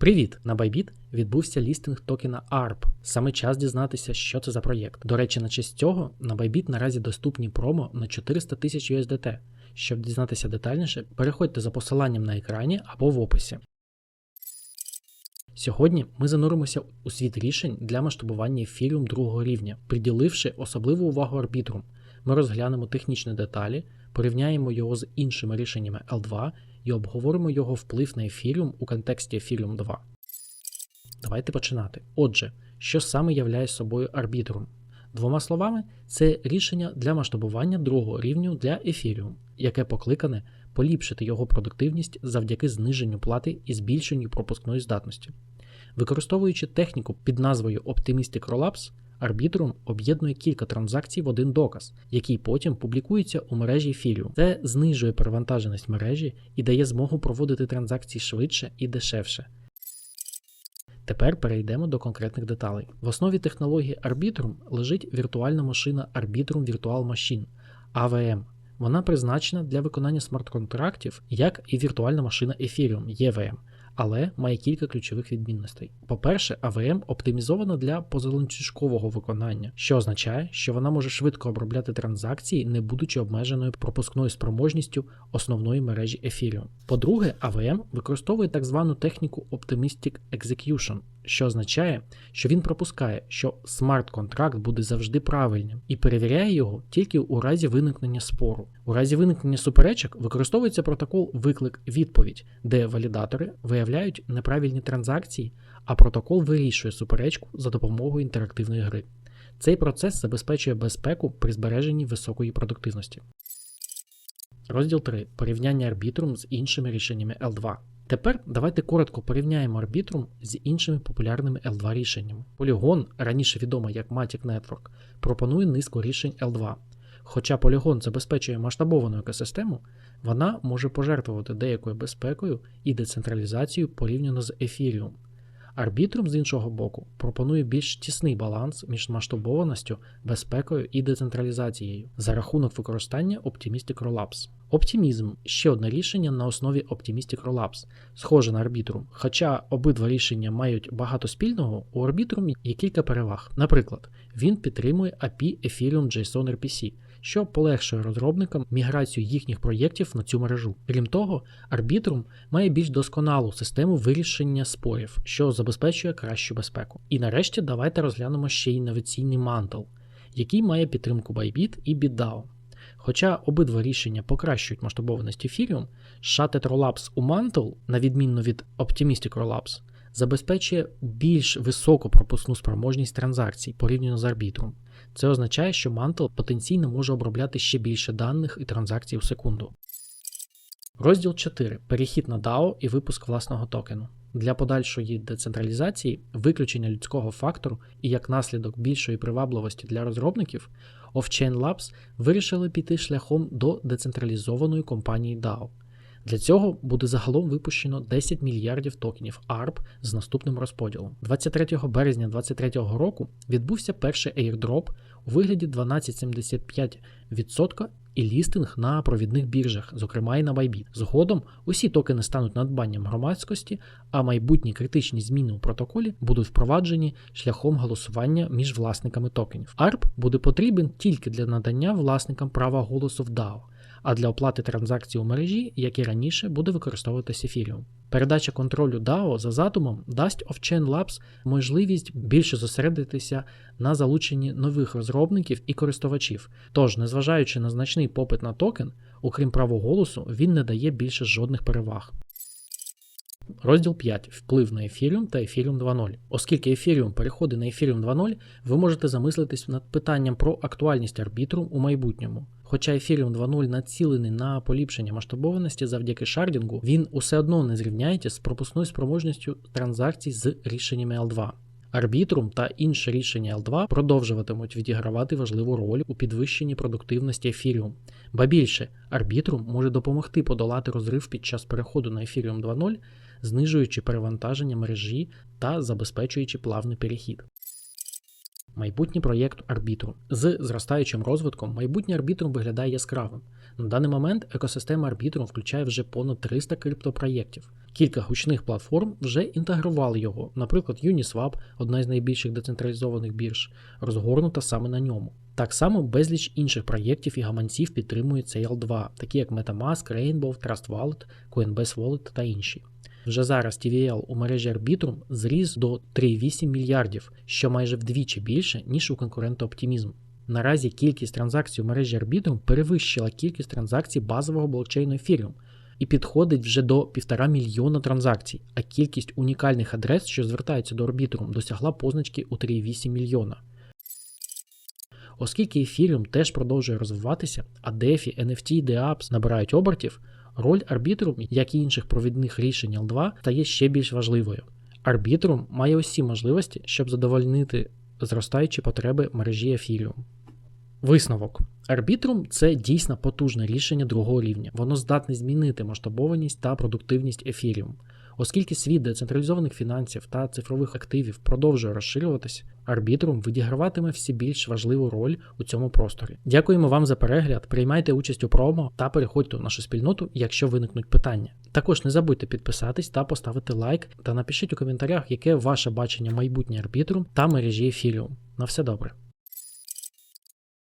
Привіт! На Bybit відбувся лістинг токена ARP. Саме час дізнатися, що це за проєкт. До речі, на честь цього на Bybit наразі доступні промо на 400 тисяч USDT. Щоб дізнатися детальніше, переходьте за посиланням на екрані або в описі. Сьогодні ми зануримося у світ рішень для масштабування ефіріум другого рівня, приділивши особливу увагу арбітрум. Ми розглянемо технічні деталі, порівняємо його з іншими рішеннями L2 і обговоримо його вплив на ефіріум у контексті Ethereum 2. Давайте починати. Отже, що саме являє собою арбітрум? Двома словами, це рішення для масштабування другого рівню для Ethereum, яке покликане поліпшити його продуктивність завдяки зниженню плати і збільшенню пропускної здатності. Використовуючи техніку під назвою Optimistic Rollups, Arbitrum об'єднує кілька транзакцій в один доказ, який потім публікується у мережі Ethereum. Це знижує перевантаженість мережі і дає змогу проводити транзакції швидше і дешевше. Тепер перейдемо до конкретних деталей. В основі технології Arbitrum лежить віртуальна машина Arbitrum Virtual Machine AVM. Вона призначена для виконання смарт-контрактів, як і віртуальна машина Ethereum EVM, але має кілька ключових відмінностей. По-перше, АВМ оптимізована для позаланцюжкового виконання, що означає, що вона може швидко обробляти транзакції, не будучи обмеженою пропускною спроможністю основної мережі Ethereum. По-друге, АВМ використовує так звану техніку Optimistic Execution, що означає, що він пропускає, що смарт-контракт буде завжди правильним і перевіряє його тільки у разі виникнення спору. У разі виникнення суперечок використовується протокол виклик-відповідь, де валідатори виявляють неправильні транзакції, а протокол вирішує суперечку за допомогою інтерактивної гри. Цей процес забезпечує безпеку при збереженні високої продуктивності. Розділ 3. Порівняння арбітрум з іншими рішеннями L2. Тепер давайте коротко порівняємо арбітрум з іншими популярними L2 рішеннями. Polygon, раніше відома як Matic Network, пропонує низку рішень L2. Хоча Polygon забезпечує масштабовану екосистему, вона може пожертвувати деякою безпекою і децентралізацією порівняно з Ethereum. Арбітрум, з іншого боку, пропонує більш тісний баланс між масштабованістю, безпекою і децентралізацією за рахунок використання Optimistic Rollups. Оптимізм ще одне рішення на основі Optimistic Rollups, схоже на арбітрум. Хоча обидва рішення мають багато спільного, у арбітрум є кілька переваг. Наприклад, він підтримує API Ethereum JSON RPC, що полегшує розробникам міграцію їхніх проєктів на цю мережу. Крім того, Arbitrum має більш досконалу систему вирішення спорів, що забезпечує кращу безпеку. І нарешті давайте розглянемо ще інноваційний Mantle, який має підтримку Bybit і BitDAO. Хоча обидва рішення покращують масштабованість Ethereum, Shattered Rollups у Mantle, на відміну від Optimistic Rollups, забезпечує більш високу пропускну спроможність транзакцій порівняно з Arbitrum. Це означає, що Mantle потенційно може обробляти ще більше даних і транзакцій у секунду. Розділ 4. Перехід на DAO і випуск власного токену. Для подальшої децентралізації, виключення людського фактору і як наслідок більшої привабливості для розробників, Offchain Labs вирішили піти шляхом до децентралізованої компанії DAO. Для цього буде загалом випущено 10 мільярдів токенів ARP з наступним розподілом. 23 березня 2023 року відбувся перший airdrop у вигляді 12,75% і лістинг на провідних біржах, зокрема і на Bybit. Згодом усі токени стануть надбанням громадськості, а майбутні критичні зміни у протоколі будуть впроваджені шляхом голосування між власниками токенів. ARP буде потрібен тільки для надання власникам права голосу в DAO а для оплати транзакцій у мережі, як і раніше, буде використовуватися Ethereum. Передача контролю DAO за задумом дасть Offchain Labs можливість більше зосередитися на залученні нових розробників і користувачів. Тож, незважаючи на значний попит на токен, окрім права голосу, він не дає більше жодних переваг. Розділ 5. Вплив на Ethereum та Ethereum 2.0. Оскільки Ethereum переходить на Ethereum 2.0, ви можете замислитись над питанням про актуальність арбітру у майбутньому. Хоча Ethereum 2.0 націлений на поліпшення масштабованості завдяки шардінгу, він усе одно не зрівняється з пропускною спроможністю транзакцій з рішеннями L2. Арбітрум та інші рішення L2 продовжуватимуть відігравати важливу роль у підвищенні продуктивності Ethereum. Ба більше, Арбітрум може допомогти подолати розрив під час переходу на Ethereum 2.0, знижуючи перевантаження мережі та забезпечуючи плавний перехід. Майбутній проєкт Arbitrum. З зростаючим розвитком майбутнє Arbitrum виглядає яскравим. На даний момент екосистема Arbitrum включає вже понад 300 криптопроєктів. Кілька гучних платформ вже інтегрували його, наприклад, Uniswap, одна з найбільших децентралізованих бірж, розгорнута саме на ньому. Так само безліч інших проєктів і гаманців підтримують цей L2, такі як MetaMask, Rainbow, Trust Wallet, Coinbase Wallet та інші. Вже зараз TVL у мережі Arbitrum зріс до 3,8 мільярдів, що майже вдвічі більше, ніж у конкурента Optimism. Наразі кількість транзакцій у мережі Arbitrum перевищила кількість транзакцій базового блокчейну Ethereum і підходить вже до 1,5 мільйона транзакцій, а кількість унікальних адрес, що звертаються до Arbitrum, досягла позначки у 3,8 мільйона. Оскільки Ethereum теж продовжує розвиватися, а DeFi, NFT і DApps набирають обертів, роль арбітру, як і інших провідних рішень L2, стає ще більш важливою. Арбітрум має усі можливості, щоб задовольнити зростаючі потреби мережі Ethereum. Висновок. Арбітрум – це дійсно потужне рішення другого рівня. Воно здатне змінити масштабованість та продуктивність Ethereum. Оскільки світ децентралізованих фінансів та цифрових активів продовжує розширюватись, Arbitrum відіграватиме все більш важливу роль у цьому просторі. Дякуємо вам за перегляд, приймайте участь у промо та переходьте у нашу спільноту, якщо виникнуть питання. Також не забудьте підписатись та поставити лайк та напишіть у коментарях, яке ваше бачення майбутнє Arbitrum та мережі Ethereum. На все добре.